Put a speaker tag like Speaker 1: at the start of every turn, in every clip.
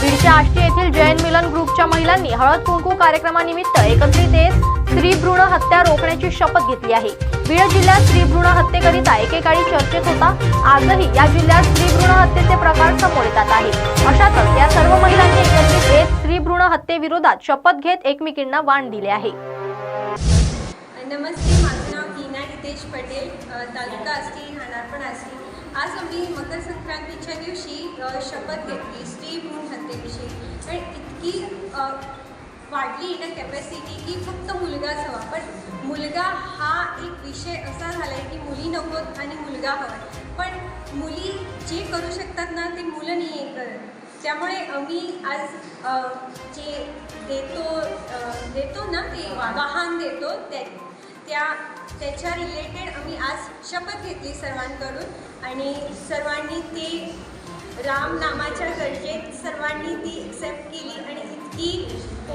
Speaker 1: बीडच्या आष्टी येथील जैन मिलन ग्रुपच्या महिलांनी हळद कुंकू कार्यक्रमानिमित्त एकत्रित येत स्त्री भ्रूण हत्या रोखण्याची शपथ घेतली आहे. बीड जिल्ह्यात स्त्री भ्रूण हत्येकरिता एकेकाळी चर्चेत होता. आजही या जिल्ह्यात स्त्री भ्रूण हत्येचे प्रकार समोर येतात आहे. अशातच या सर्व महिलांनी एकत्रित येत स्त्री भ्रूण हत्येविरोधात शपथ घेत एकमेकींना वाण दिले आहे.
Speaker 2: नमस्ते माझं नाव हितेश पटेल. तालुका असती राहणार पण आज आम्ही मकर संक्रांतीच्या दिवशी शपथ घेतली स्त्री भ्रूण हत्येविषयी. पण इतकी वाढली ना कॅपॅसिटी की फक्त मुलगाच हवा पण मुलगा हा एक विषय असा झाला आहे की मुली नकोत आणि मुलगा हवा. पण मुली जे करू शकतात ना ते मुलं नाही करत. त्यामुळे आम्ही आज जे देतो देतो ना ते वाहन देतो त्या त्या त्याच्या रिलेटेड आम्ही आज शपथ घेतली सर्वांकडून. आणि सर्वांनी ते राम नामाच्या गरजेत सर्वांनी ती एक्सेप्ट केली आणि इतकी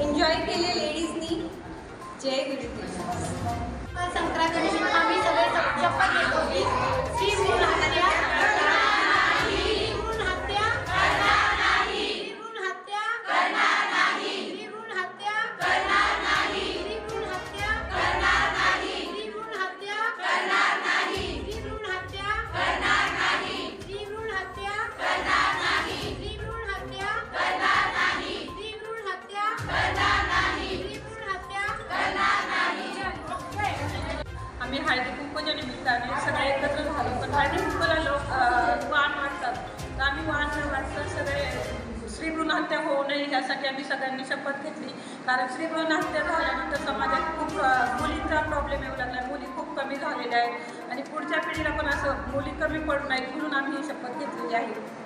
Speaker 2: एन्जॉय केले लेडीजनी जय गुरुदेव.
Speaker 3: संक्रांती आम्ही सगळे शपथ घेतो.
Speaker 4: आम्ही हळदी कुंकूच्या निमित्ताने सगळे एकत्र झालो. पण हळदी कुंकूला लोक वाहन वाण वाटतात तर आम्ही वाण न वाटतं सगळे स्त्री होऊ नये यासाठी आम्ही सगळ्यांनी शपथ घेतली. कारण स्त्री झाल्यानंतर समाजात खूप मुलींचा प्रॉब्लेम येऊ लागला. मुली खूप कमी झालेल्या आहेत. आणि पुढच्या पिढीला पण असं मुली कमी पडू नाहीत म्हणून आम्ही ही शपथ घेतलेली आहे.